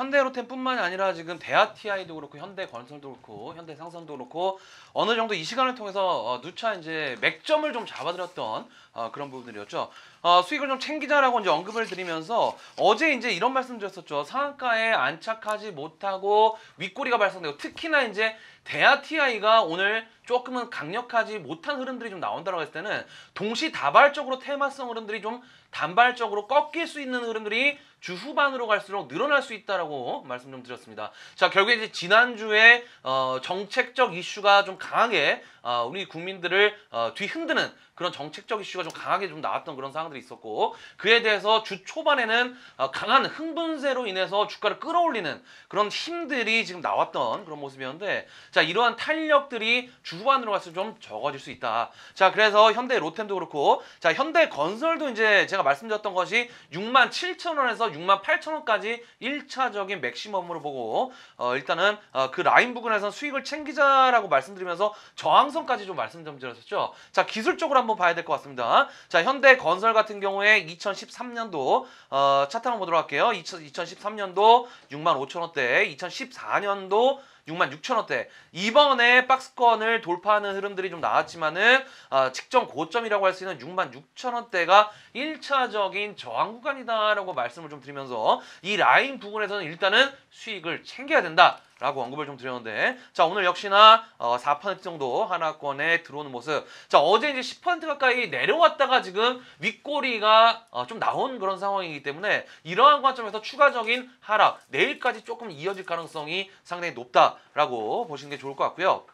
현대로템뿐만이 아니라 지금 대하티아이도 그렇고 현대 건설도 그렇고 현대 상선도 그렇고 어느 정도 이 시간을 통해서 어, 누차 이제 맥점을 좀 잡아드렸던 어, 그런 부분들이었죠. 어, 수익을 좀 챙기자라고 이제 언급을 드리면서 어제 이제 이런 말씀드렸었죠. 상한가에 안착하지 못하고 윗꼬리가 발생되고 특히나 이제 대하티아이가 오늘 조금은 강력하지 못한 흐름들이 좀 나온다고 했을 때는 동시다발적으로 테마성 흐름들이 좀 단발적으로 꺾일 수 있는 흐름들이 주 후반으로 갈수록 늘어날 수 있다라고 말씀 좀 드렸습니다. 자 결국에 이제 지난주에 어, 정책적 이슈가 좀 강하게 어, 우리 국민들을 어, 뒤흔드는 그런 정책적 이슈가 좀 강하게 좀 나왔던 그런 상황들이 있었고 그에 대해서 주 초반에는 어, 강한 흥분세로 인해서 주가를 끌어올리는 그런 힘들이 지금 나왔던 그런 모습이었는데 자 이러한 탄력들이 주 후반으로 갈수록 좀 적어질 수 있다. 자 그래서 현대 로템도 그렇고 자 현대 건설도 이제 제가 말씀드렸던 것이 6만 7천 원에서 6만 8천 원까지 1차적인 맥시멈으로 보고 어, 일단은 어, 그 라인 부근에서 수익을 챙기자라고 말씀드리면서 저항선까지 좀 말씀 좀 드렸었죠. 자 기술적으로 한번 봐야 될 것 같습니다. 자 현대 건설 같은 경우에 2013년도 어, 차트 한번 보도록 할게요. 2000, 2013년도 6만 5천 원대, 2014년도 6만 6천 원대. 이번에 박스권을 돌파하는 흐름들이 좀 나왔지만은 어, 직전 고점이라고 할 수 있는 6만 6천 원대가 1차적인 저항 구간이다라고 말씀을 좀 드리면서 이 라인 부분에서는 일단은 수익을 챙겨야 된다. 라고 언급을 좀 드렸는데 자 오늘 역시나 어, 4% 정도 하나권에 들어오는 모습 자 어제 이제 10% 가까이 내려왔다가 지금 윗꼬리가 어, 좀 나온 그런 상황이기 때문에 이러한 관점에서 추가적인 하락 내일까지 조금 이어질 가능성이 상당히 높다라고 보시는 게 좋을 것 같고요.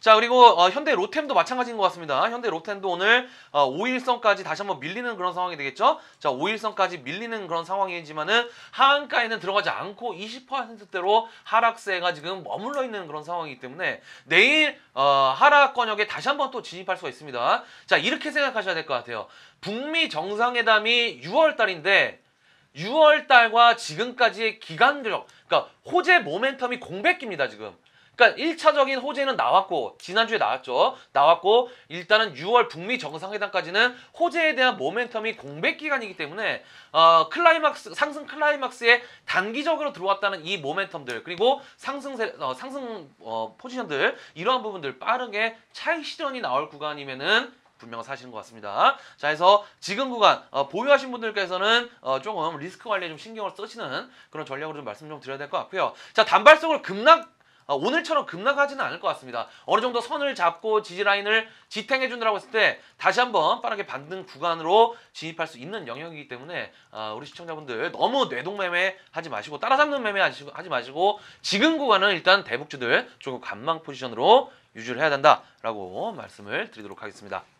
자 그리고 어, 현대 로템도 마찬가지인 것 같습니다. 현대 로템도 오늘 어, 5일선까지 다시 한번 밀리는 그런 상황이 되겠죠. 자 5일선까지 밀리는 그런 상황이지만은 하한가에는 들어가지 않고 20%대로 하락세가 지금 머물러 있는 그런 상황이기 때문에 내일 어, 하락 권역에 다시 한번 또 진입할 수가 있습니다. 자 이렇게 생각하셔야 될 것 같아요. 북미 정상회담이 6월 달인데 6월 달과 지금까지의 기간적 그러니까 호재 모멘텀이 공백기입니다 지금. 그러니까 1차적인 호재는 나왔고 지난주에 나왔죠. 나왔고 일단은 6월 북미 정상회담까지는 호재에 대한 모멘텀이 공백 기간이기 때문에 어, 클라이막스 상승 클라이막스에 단기적으로 들어왔다는 이 모멘텀들 그리고 상승세 어, 상승 어, 포지션들 이러한 부분들 빠르게 차익 실현이 나올 구간이면은 분명 사실인 것 같습니다. 자, 그래서 지금 구간 어, 보유하신 분들께서는 어, 조금 리스크 관리에 좀 신경을 쓰시는 그런 전략으로 좀 말씀 좀 드려야 될 것 같고요. 자, 단발성을 급락 어, 오늘처럼 급락하지는 않을 것 같습니다. 어느 정도 선을 잡고 지지 라인을 지탱해 준다고 했을 때 다시 한번 빠르게 반등 구간으로 진입할 수 있는 영역이기 때문에 어, 우리 시청자분들 너무 뇌동매매 하지 마시고 따라잡는 매매 하지 마시고 지금 구간은 일단 대북주들 조금 관망 포지션으로 유지를 해야 된다라고 말씀을 드리도록 하겠습니다.